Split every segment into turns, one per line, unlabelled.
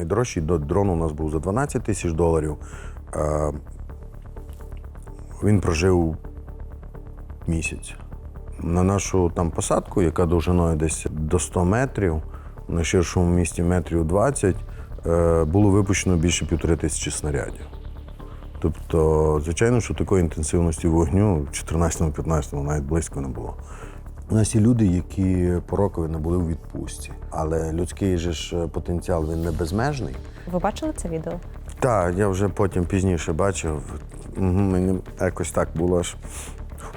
найдорожчий до- дрон у нас був за 12 тисяч доларів. Е, Він прожив місяць. На нашу там посадку, яка довжиною десь до 100 метрів, на ширшому місті метрів 20, е, було випущено більше півтори тисячі снарядів. Тобто, звичайно, що такої інтенсивності вогню в 14-15 навіть близько не було. У нас є люди, які по рокові не були у відпустці, але людський же ж потенціал він не безмежний.
Ви бачили це відео?
Так, я вже потім пізніше бачив. Мені якось так було аж,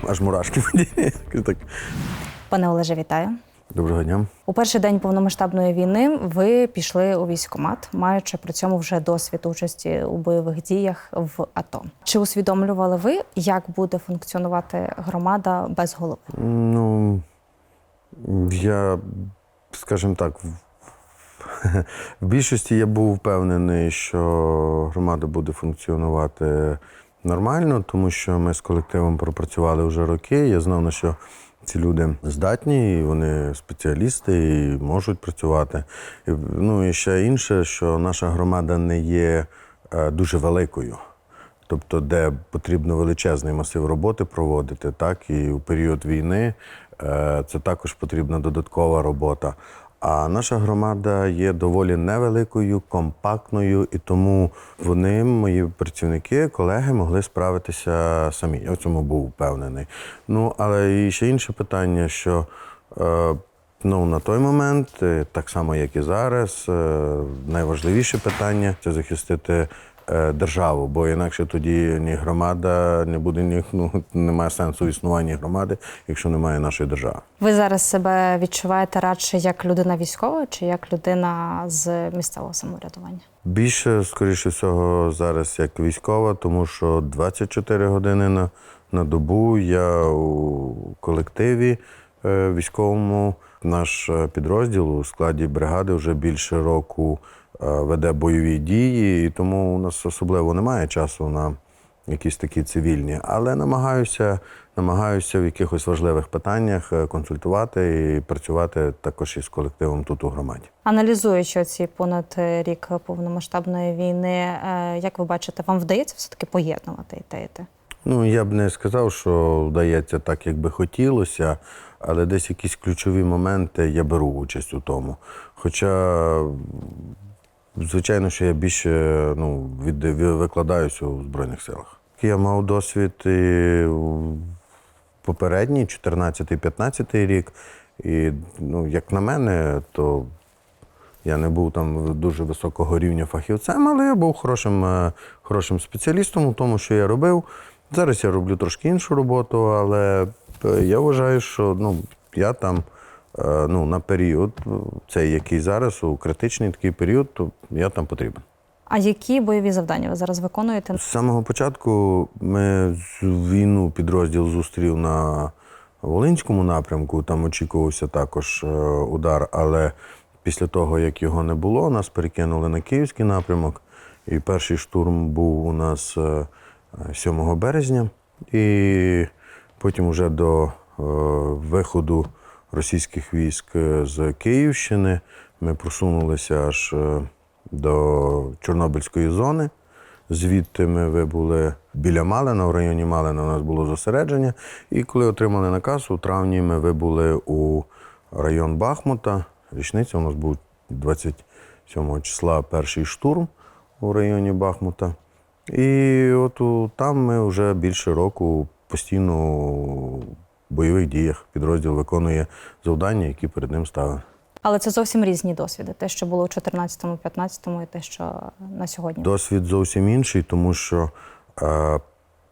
аж мурашки. так.
Пане Олеже, вітаю.
Доброго дня.
У перший день повномасштабної війни ви пішли у військкомат, маючи при цьому вже досвід участі у бойових діях в АТО. Чи усвідомлювали ви, як буде функціонувати громада без голови?
Ну, я, скажімо так, в- більшості я був впевнений, що громада буде функціонувати нормально, тому що ми з колективом пропрацювали вже роки. Я знав, на що ці люди здатні, і вони спеціалісти і можуть працювати. І, ну і ще інше, що наша громада не є е, дуже великою. Тобто, де потрібно величезний масив роботи проводити, так і у період війни е, це також потрібна додаткова робота. А наша громада є доволі невеликою, компактною, і тому вони, мої працівники, колеги, могли справитися самі. Я в цьому був впевнений. Ну, але і ще інше питання, що е, ну, на той момент, е, так само як і зараз, е, найважливіше питання це захистити державу, бо інакше тоді ні громада не буде ні ну, немає сенсу існування громади, якщо немає нашої держави.
Ви зараз себе відчуваєте радше як людина військова чи як людина з місцевого самоврядування?
Більше, скоріше всього, зараз як військова, тому що 24 години на, на добу я у колективі е, військовому. Наш е, підрозділ у складі бригади вже більше року е, веде бойові дії, і тому у нас особливо немає часу на якісь такі цивільні. Але намагаюся, намагаюся в якихось важливих питаннях е, консультувати і працювати також із колективом тут у громаді.
Аналізуючи ці понад рік повномасштабної війни, як ви бачите, вам вдається все таки поєднувати і те, і те?
Ну, я б не сказав, що вдається так, як би хотілося, але десь якісь ключові моменти я беру участь у тому. Хоча, звичайно, що я більше ну, від, викладаюся у Збройних силах. Я мав досвід і попередній, 14-15 рік. І, ну, як на мене, то я не був там дуже високого рівня фахівцем, але я був хорошим, е, хорошим спеціалістом у тому, що я робив. Зараз я роблю трошки іншу роботу, але е, я вважаю, що ну, я там е, ну, на період, е, цей який зараз, у критичний такий період, то я там потрібен.
А які бойові завдання ви зараз виконуєте?
З самого початку ми війну підрозділ зустрів на Волинському напрямку. Там очікувався також удар, але після того, як його не було, нас перекинули на Київський напрямок. І перший штурм був у нас 7 березня. І потім вже до е, виходу російських військ е, з Київщини ми просунулися аж е, до Чорнобильської зони. Звідти ми вибули біля Малина, в районі Малина у нас було зосередження. І коли отримали наказ, у травні ми вибули у район Бахмута. Річниця у нас був 27 числа перший штурм у районі Бахмута. І от там ми вже більше року постійно у бойових діях. Підрозділ виконує завдання, які перед ним ставили.
Але це зовсім різні досвіди. Те, що було у 14-му, 15-му, і те, що на сьогодні.
Досвід зовсім інший, тому що е,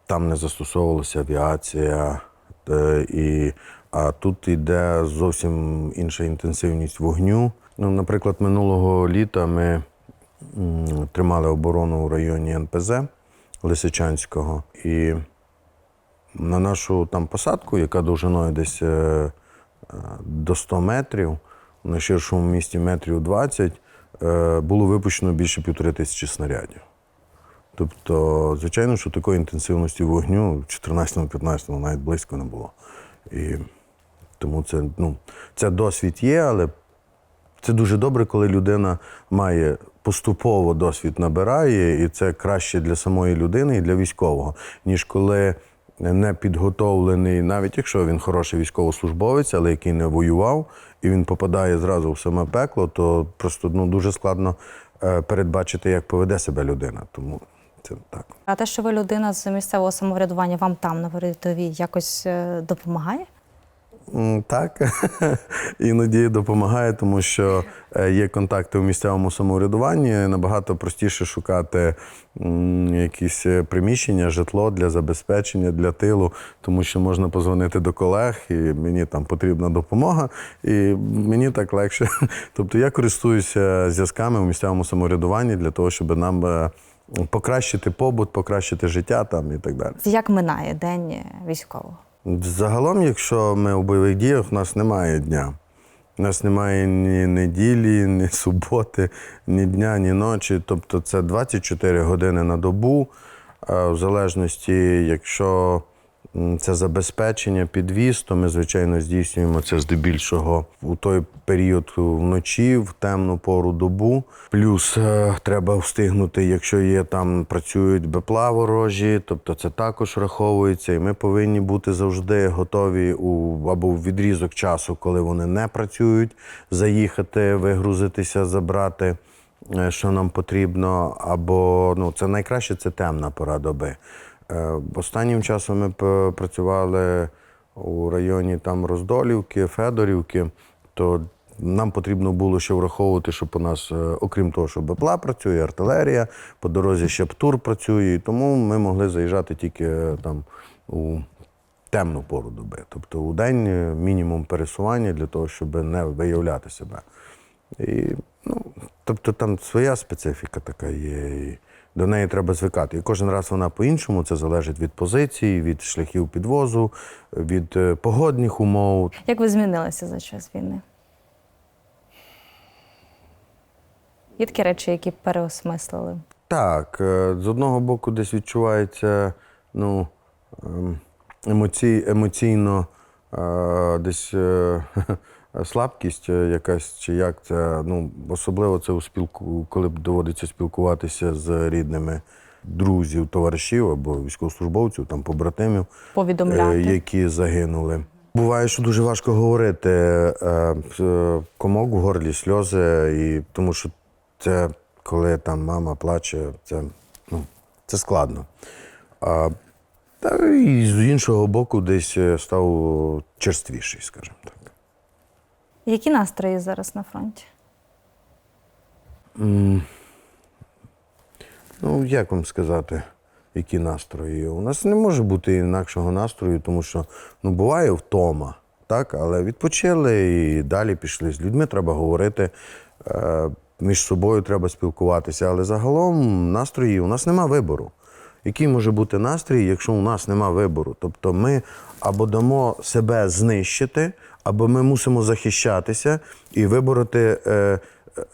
там не застосовувалася авіація, е, і, а тут йде зовсім інша інтенсивність вогню. Ну, наприклад, минулого літа ми тримали оборону у районі НПЗ Лисичанського. І на нашу там посадку, яка довжиною десь е, е, до 100 метрів, на ширшому місті метрів 20, е, було випущено більше півтори тисячі снарядів. Тобто, звичайно, що такої інтенсивності вогню в 14-15 навіть близько не було. І тому це, ну, це досвід є, але це дуже добре, коли людина має поступово досвід набирає, і це краще для самої людини і для військового, ніж коли не підготовлений, навіть якщо він хороший військовослужбовець, але який не воював, і він попадає зразу в саме пекло, то просто ну, дуже складно е, передбачити, як поведе себе людина. Тому це так.
А те, що ви людина з місцевого самоврядування, вам там на передовій якось е, допомагає?
Так, іноді допомагає, тому що е, є контакти у місцевому самоврядуванні. Набагато простіше шукати якісь е, приміщення, житло для забезпечення, для тилу, тому що можна позвонити до колег, і мені там потрібна допомога, і мені так легше. Тобто я користуюся зв'язками у місцевому самоврядуванні для того, щоб нам е, покращити побут, покращити життя там і так далі.
Як минає день військового?
Загалом, якщо ми у бойових діях, у нас немає дня. У нас немає ні неділі, ні суботи, ні дня, ні ночі. Тобто це 24 години на добу. Е, В залежності, якщо це забезпечення, підвіз, то ми, звичайно, здійснюємо це здебільшого у той період вночі, в темну пору добу. Плюс е, треба встигнути, якщо є там працюють БПЛА ворожі, тобто це також враховується. І ми повинні бути завжди готові у або в відрізок часу, коли вони не працюють, заїхати, вигрузитися, забрати е, що нам потрібно, або ну це найкраще це темна пора доби. Е, Останнім часом ми працювали у районі там Роздолівки, Федорівки, то нам потрібно було ще враховувати, щоб у нас, е, окрім того, що БПЛА працює, артилерія, по дорозі ще ПТУР працює, і тому ми могли заїжджати тільки е, там у темну пору доби. Тобто у день мінімум пересування для того, щоб не виявляти себе. І, ну, тобто там своя специфіка така є. До неї треба звикати. І кожен раз вона по-іншому. Це залежить від позиції, від шляхів підвозу, від е, погодних умов.
Як ви змінилися за час війни? Є такі речі, які переосмислили.
Так, е, з одного боку, десь відчувається ну, ем, емоцій, емоційно е, десь слабкість е, якась, чи як це. Ну, особливо це у спілку, коли доводиться спілкуватися з рідними друзів, товаришів або військовослужбовців, там побратимів,
Повідомляти.
е, які загинули. Буває, що дуже важко говорити, е, комок в горлі, сльози, і тому що це коли там мама плаче, це, ну, це складно. А, та і з іншого боку, десь став черствіший, скажімо так.
Які настрої зараз на фронті?
Ну, як вам сказати, які настрої? У нас не може бути інакшого настрою, тому що ну, буває втома, так? але відпочили і далі пішли. З людьми треба говорити, е, між собою треба спілкуватися. Але загалом настрої у нас нема вибору. Який може бути настрій, якщо у нас нема вибору? Тобто ми або дамо себе знищити, або ми мусимо захищатися і вибороти е, е,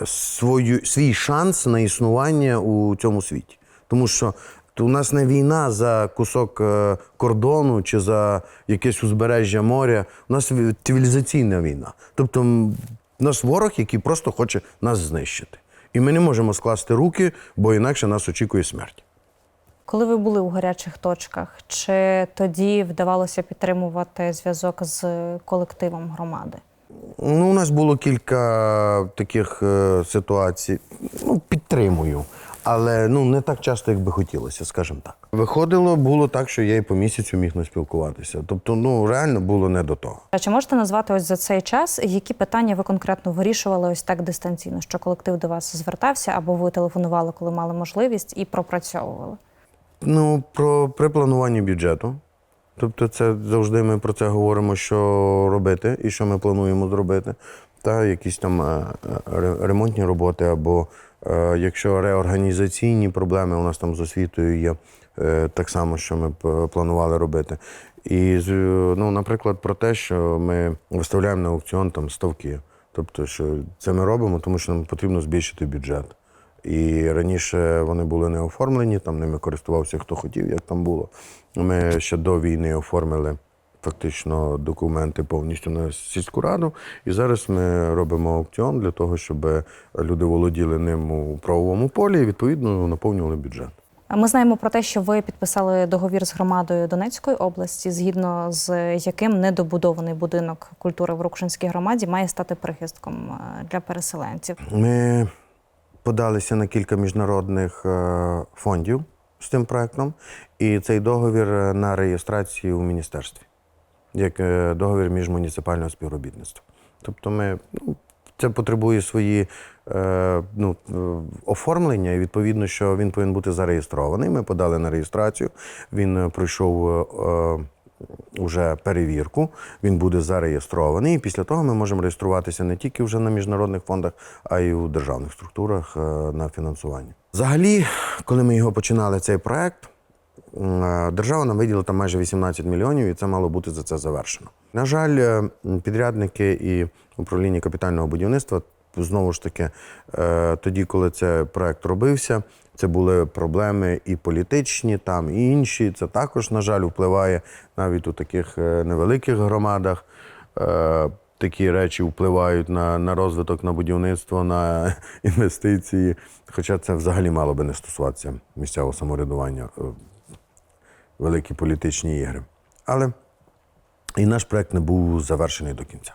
свою, свій шанс на існування у цьому світі. Тому що у нас не війна за кусок е, кордону чи за якесь узбережжя моря. У нас цивілізаційна війна. Тобто у нас ворог, який просто хоче нас знищити. І ми не можемо скласти руки, бо інакше нас очікує смерть.
Коли ви були у гарячих точках, чи тоді вдавалося підтримувати зв'язок з колективом громади?
Ну, у нас було кілька таких е, ситуацій. Ну, підтримую. Але ну не так часто, як би хотілося, скажімо так. Виходило, було так, що я і по місяцю міг не спілкуватися. Тобто, ну реально було не до того.
А Чи можете назвати ось за цей час, які питання ви конкретно вирішували ось так дистанційно? Що колектив до вас звертався, або ви телефонували, коли мали можливість, і пропрацьовували?
Ну, про при плануванні бюджету. Тобто, це завжди ми про це говоримо, що робити і що ми плануємо зробити. Та якісь там е, е, ре- ремонтні роботи, або е, якщо реорганізаційні проблеми у нас там з освітою є, так само, що ми планували робити. І ну, наприклад, про те, що ми виставляємо на аукціон там ставки. Тобто, що це ми робимо, тому що нам потрібно збільшити бюджет. І раніше вони були не оформлені, там ними користувався хто хотів, як там було. Ми ще до війни оформили фактично документи повністю на сільську раду. І зараз ми робимо аукціон для того, щоб люди володіли ним у правовому полі і відповідно наповнювали бюджет.
Ми знаємо про те, що ви підписали договір з громадою Донецької області, згідно з яким недобудований будинок культури в Рукшинській громаді має стати прихистком е, для переселенців.
Ми подалися на кілька міжнародних е, фондів з цим проектом, і цей договір е, на реєстрацію у міністерстві, як е, договір міжмуніципального співробітництва. Тобто, ми, ну, це потребує свої ну, оформлення, і відповідно, що він повинен бути зареєстрований. Ми подали на реєстрацію. Він пройшов. Уже перевірку, він буде зареєстрований. І після того ми можемо реєструватися не тільки вже на міжнародних фондах, а й у державних структурах е, на фінансування. Взагалі, коли ми його починали, цей проект, е, держава нам виділила там майже 18 мільйонів, і це мало бути за це завершено. На жаль, е, підрядники і управління капітального будівництва знову ж таки, тоді, коли цей проект робився, це були проблеми і політичні, там, і інші. Це також, на жаль, впливає навіть у таких е, невеликих громадах. Е, Такі речі впливають на, на розвиток, на будівництво, на інвестиції. Хоча це взагалі мало би не стосуватися місцевого самоврядування, е, великі політичні ігри. Але і наш проект не був завершений до кінця.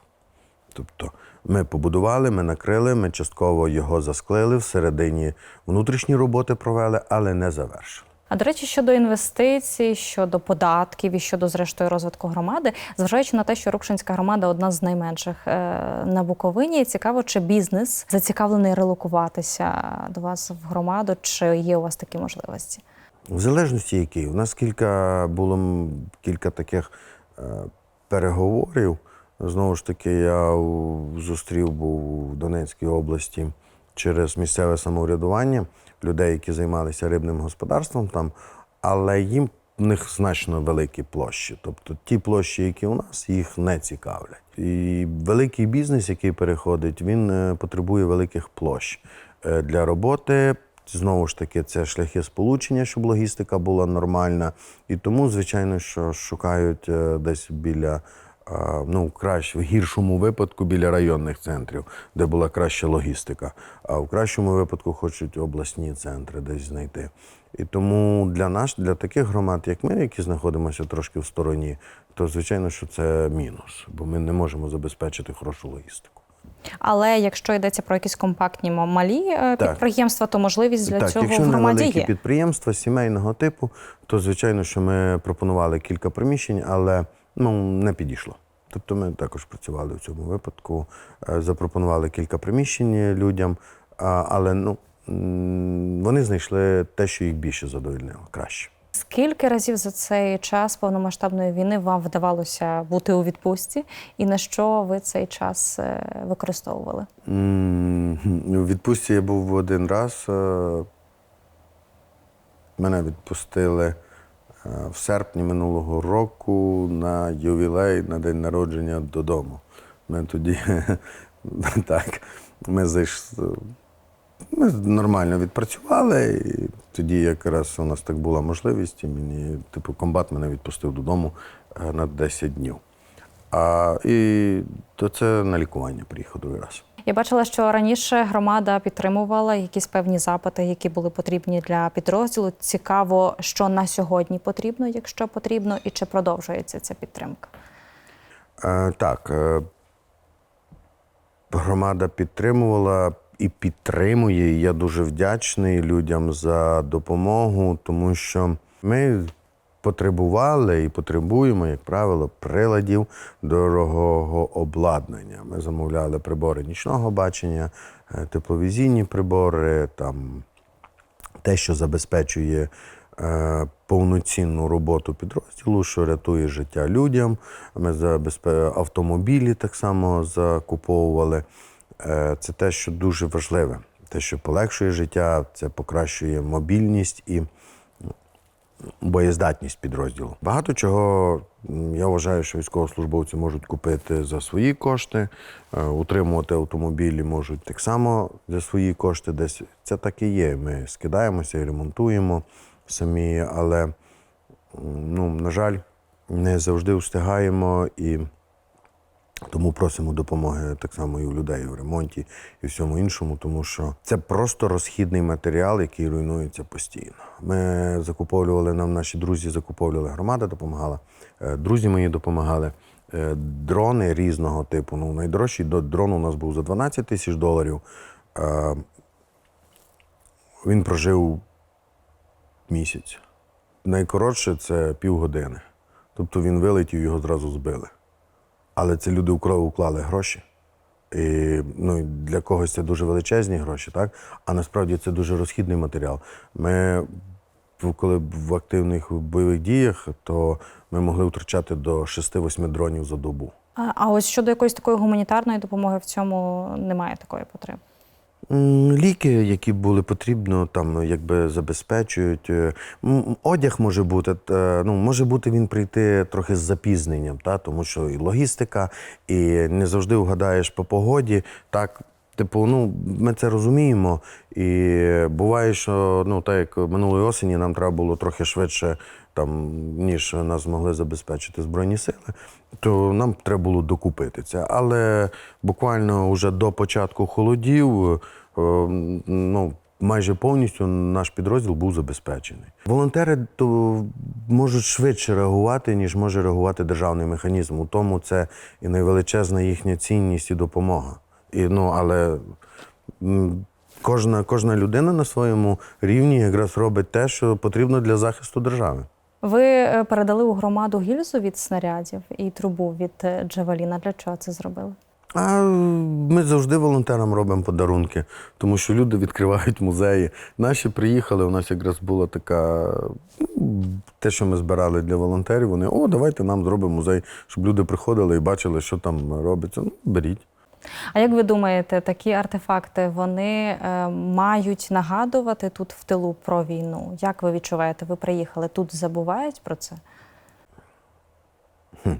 Тобто ми побудували, ми накрили, ми частково його засклили, всередині внутрішні роботи провели, але не завершили.
А до речі, щодо інвестицій, щодо податків і щодо зрештою розвитку громади, зважаючи на те, що Рукшинська громада одна з найменших е, на Буковині, цікаво, чи бізнес зацікавлений релокуватися до вас в громаду, чи є у вас такі можливості?
В залежності який. У нас кілька було кілька таких е, переговорів. Знову ж таки, я зустрів був в Донецькій області через місцеве самоврядування людей, які займалися рибним господарством там, але їм в них значно великі площі. Тобто ті площі, які у нас, їх не цікавлять. І великий бізнес, який переходить, він е, потребує великих площ е, для роботи. Знову ж таки, це шляхи сполучення, щоб логістика була нормальна. І тому, звичайно, що шукають е, десь біля, ну, краще, в гіршому випадку біля районних центрів, де була краща логістика. А в кращому випадку хочуть обласні центри десь знайти. І тому для нас, для таких громад, як ми, які знаходимося трошки в стороні, то звичайно, що це мінус, бо ми не можемо забезпечити хорошу логістику.
Але якщо йдеться про якісь компактні малі е,
Так.
підприємства, то можливість для
так,
цього
якщо
в громаді є.
підприємства сімейного типу, то звичайно, що ми пропонували кілька приміщень, але ну не підійшло. Тобто ми також працювали в цьому випадку, е, запропонували кілька приміщень людям, але ну вони знайшли те, що їх більше задовольнило, краще.
Скільки разів за цей час повномасштабної війни вам вдавалося бути у відпустці, і на що ви цей час е, використовували?
У відпустці я був один раз. е, Мене відпустили в серпні минулого року на ювілей на день народження додому. Ми тоді так, ми зайшли. Ми нормально відпрацювали, і тоді якраз у нас так була можливість, і мені, типу, комбат мене відпустив додому е, на 10 днів. А, і то це на лікування приїхав другий раз.
Я бачила, що раніше громада підтримувала якісь певні запити, які були потрібні для підрозділу. Цікаво, що на сьогодні потрібно, якщо потрібно, і чи продовжується ця підтримка.
Е, так, е, громада підтримувала і підтримує. Я дуже вдячний людям за допомогу, тому що ми потребували і потребуємо, як правило, приладів дорогого обладнання. Ми замовляли прибори нічного бачення, е, тепловізійні прибори, там те, що забезпечує е, повноцінну роботу підрозділу, що рятує життя людям. Ми автомобілі так само закуповували. Е, це те, що дуже важливе. Те, що полегшує життя, це покращує мобільність і боєздатність підрозділу. Багато чого я вважаю, що військовослужбовці можуть купити за свої кошти, е, утримувати автомобілі можуть так само за свої кошти. Десь це так і є. Ми скидаємося і ремонтуємо самі, але ну, на жаль, не завжди встигаємо і тому просимо допомоги так само і у людей в ремонті і всьому іншому, тому що це просто розхідний матеріал, який руйнується постійно. Ми закуповували нам наші друзі, закуповували громада, допомагала. е, Друзі мої допомагали. Е, Дрони різного типу. Ну, найдорожчий дрон у нас був за 12 тисяч доларів. Е, Він прожив місяць. Найкоротше це півгодини. Тобто він вилетів, його зразу збили. Але це люди укра- уклали гроші. І, ну, для когось це дуже величезні гроші, так? А насправді це дуже розхідний матеріал. Ми, коли в активних бойових діях, то ми могли втрачати до 6-8 дронів за добу.
А, а ось щодо якоїсь такої гуманітарної допомоги в цьому немає такої потреби.
Ліки, які були потрібно, там якби забезпечують. Е, Одяг може бути, е, ну може бути він прийти трохи з запізненням, та тому що і логістика, і не завжди вгадаєш по погоді. Так, типу, ну ми це розуміємо. І буває, що ну так як минулої осені нам треба було трохи швидше, там ніж нас змогли забезпечити збройні сили, то нам треба було докупити це. Але буквально вже до початку холодів, ну. Майже повністю наш підрозділ був забезпечений. Волонтери то можуть швидше реагувати, ніж може реагувати державний механізм. У тому це і найвеличезна їхня цінність і допомога. І, ну, але кожна, кожна людина на своєму рівні якраз робить те, що потрібно для захисту держави.
Ви е, передали у громаду гільзу від снарядів і трубу від е, Джавеліна. Для чого це зробили?
А ми завжди волонтерам робимо подарунки, тому що люди відкривають музеї. Наші приїхали, у нас якраз була така. ну, Те, що ми збирали для волонтерів, вони о, давайте нам зробимо музей, щоб люди приходили і бачили, що там робиться. Ну, беріть.
А як ви думаєте, такі артефакти вони е, мають нагадувати тут в тилу про війну? Як ви відчуваєте? Ви приїхали тут забувають про це?
Є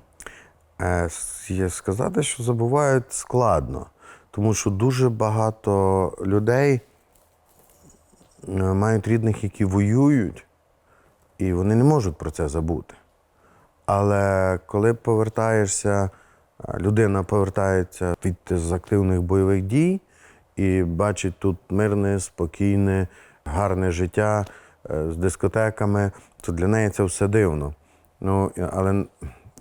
Сказати, що забувають складно, тому що дуже багато людей е, мають рідних, які воюють, і вони не можуть про це забути. Але коли повертаєшся, е, людина повертається від з активних бойових дій і бачить тут мирне, спокійне, гарне життя е, з дискотеками, то для неї це все дивно. Ну, але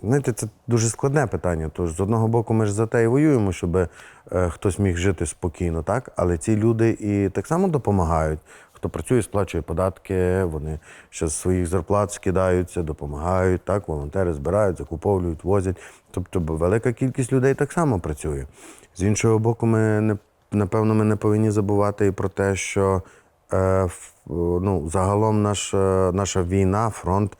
знаєте, це дуже складне питання. Тож з одного боку, ми ж за те і воюємо, щоб е, хтось міг жити спокійно, так? Але ці люди і так само допомагають. Хто працює, сплачує податки, вони ще з своїх зарплат скидаються, допомагають, так, волонтери збирають, закуповують, возять. Тобто велика кількість людей так само працює. З іншого боку, ми не, напевно, ми не повинні забувати і про те, що е, ну, загалом наш, е, наша війна, фронт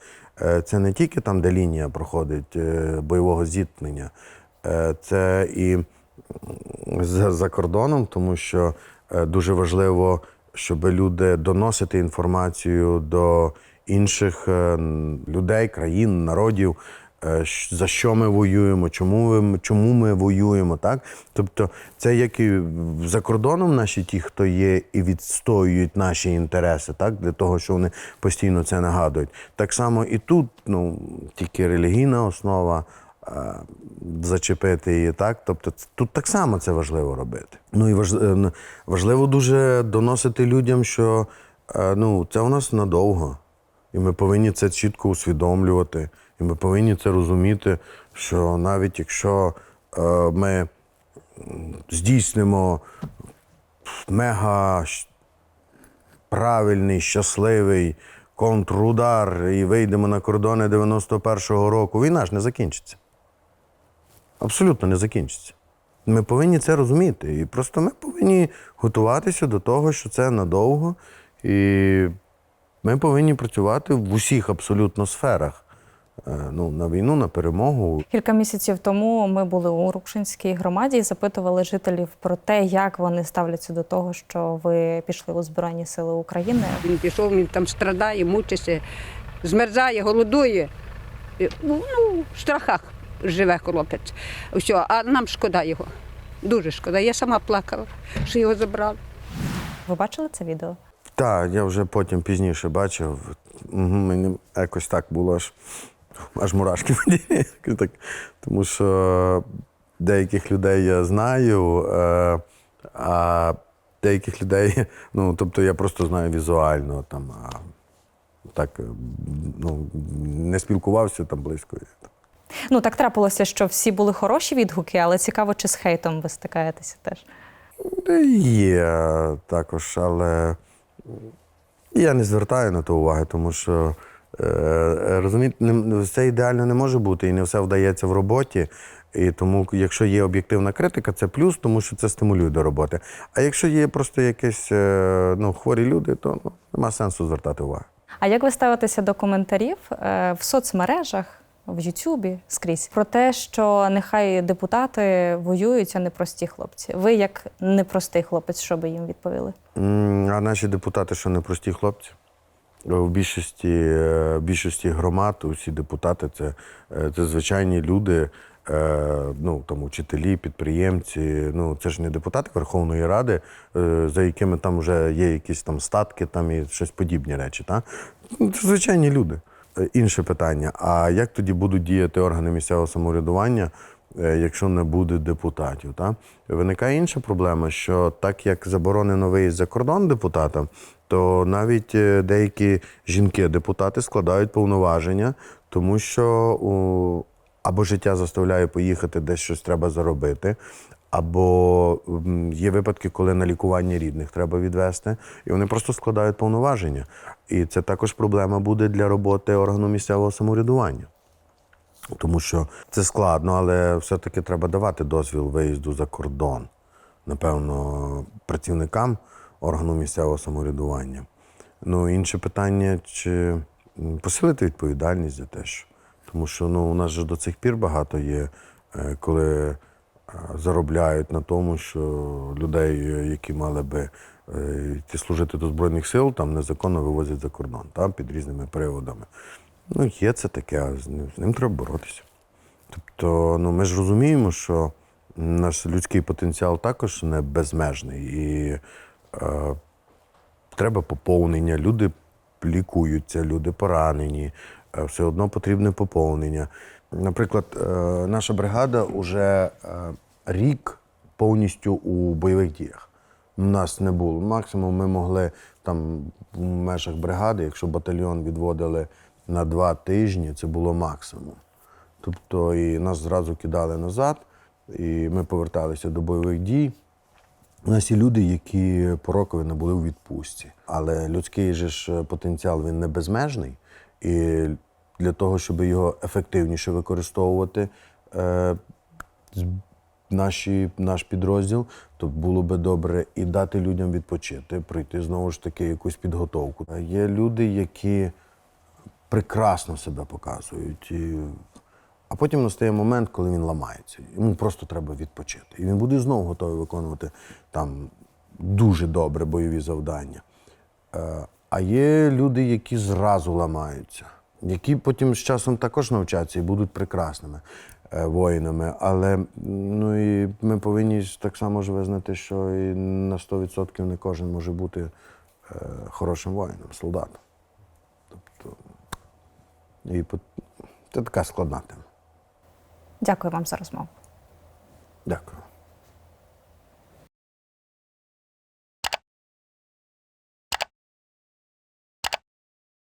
це не тільки там, де лінія проходить е, бойового зіткнення, е, це і за, кордоном, тому що е, дуже важливо, щоб люди доносити інформацію до інших е, людей, країн, народів. Е, За що ми воюємо, чому ми, чому ми воюємо, так? Тобто, це як і за кордоном наші ті, хто є і відстоюють наші інтереси, так? Для того, що вони постійно це нагадують. Так само і тут, ну, тільки релігійна основа, е, зачепити її, так? Тобто тут так само це важливо робити. Ну і е, важливо дуже доносити людям, що ну, це у нас надовго. І ми повинні це чітко усвідомлювати. І ми повинні це розуміти, що навіть якщо е, ми здійснимо мега правильний, щасливий контрудар і вийдемо на кордони 91-го року, війна ж не закінчиться. Абсолютно не закінчиться. Ми повинні це розуміти. І просто ми повинні готуватися до того, що це надовго. І ми повинні працювати в усіх абсолютно сферах. Е, Ну, на війну, на перемогу.
Кілька місяців тому ми були у Рукшинській громаді і запитували жителів про те, як вони ставляться до того, що ви пішли у Збройні Сили України.
Він пішов, він там страдає, мучиться, змерзає, голодує. Ну, ну, в страхах живе хлопець. Все, а нам шкода його. Дуже шкода. Я сама плакала, що його забрали.
Ви бачили це відео?
Так, я вже потім пізніше бачив. Мені якось так було аж Аж мурашки тілі. так. Тому що деяких людей я знаю, е, а деяких людей, ну, тобто я просто знаю візуально, там, а так, ну, не спілкувався там близько.
Ну так трапилося, що всі були хороші відгуки, але цікаво, чи з хейтом ви стикаєтеся теж.
Є також, але я не звертаю на то уваги, тому що розумієте, не- все ідеально не може бути і не все вдається в роботі. І тому, якщо є об'єктивна критика, це плюс, тому що це стимулює до роботи. А якщо є просто якісь е, ну, хворі люди, то ну, нема сенсу звертати увагу.
А як ви ставитеся до коментарів е, в соцмережах, в Ютубі скрізь про те, що нехай депутати воюють, а не прості хлопці? Ви як непростий хлопець, що би їм відповіли?
А наші депутати, що не прості хлопці. В більшості, е, більшості громад усі депутати це, е, це звичайні люди, е, ну там учителі, підприємці. Ну це ж не депутати Верховної Ради, за якими там вже є якісь там статки, там і щось подібні речі. Та? Ну, Це звичайні люди. Інше питання: а як тоді будуть діяти органи місцевого самоврядування, якщо не буде депутатів? Та? Виникає інша проблема, що так як заборонено виїзд за кордон депутатам, то навіть е, деякі жінки-депутати складають повноваження, тому що або життя заставляє поїхати, десь щось треба заробити, або є випадки, коли на лікування рідних треба відвести, і вони просто складають повноваження. І це також проблема буде для роботи органу місцевого самоврядування. Тому що це складно, але все-таки треба давати дозвіл виїзду за кордон, напевно, працівникам органу місцевого самоврядування. Ну, інше питання, чи посилити відповідальність за те, що. Тому що ну, у нас же до цих пір багато є, е, коли е, заробляють на тому, що людей, е, які мали би служити до Збройних сил, там незаконно вивозять за кордон, там, під різними приводами. Ну, є це таке, а з ним, треба боротися. Тобто, ну, ми ж розуміємо, що наш людський потенціал також не безмежний. І е, треба поповнення. Люди лікуються, люди поранені, е, все одно потрібне поповнення. Наприклад, е, наша бригада вже е, рік повністю у бойових діях. У нас не було. Максимум ми могли там в межах бригади, якщо батальйон відводили на два тижні, це було максимум. Тобто і нас зразу кидали назад, і ми поверталися до бойових дій. У нас є люди, які по не були у відпустці. Але людський же ж потенціал він не безмежний. І для того, щоб його ефективніше використовувати, е, наші, наш підрозділ, то було би добре і дати людям відпочити, пройти знову ж таки якусь підготовку. Є люди, які прекрасно себе показують. І... А потім настає момент, коли він ламається. Йому просто треба відпочити. І він буде знову готовий виконувати там дуже добре бойові завдання. Е, А є люди, які зразу ламаються, які потім з часом також навчаться і будуть прекрасними е, воїнами. Але ну, і ми повинні так само ж визнати, що і на 100% не кожен може бути е, хорошим воїном, солдатом. І це така складна тема.
Дякую вам за розмову.
Дякую.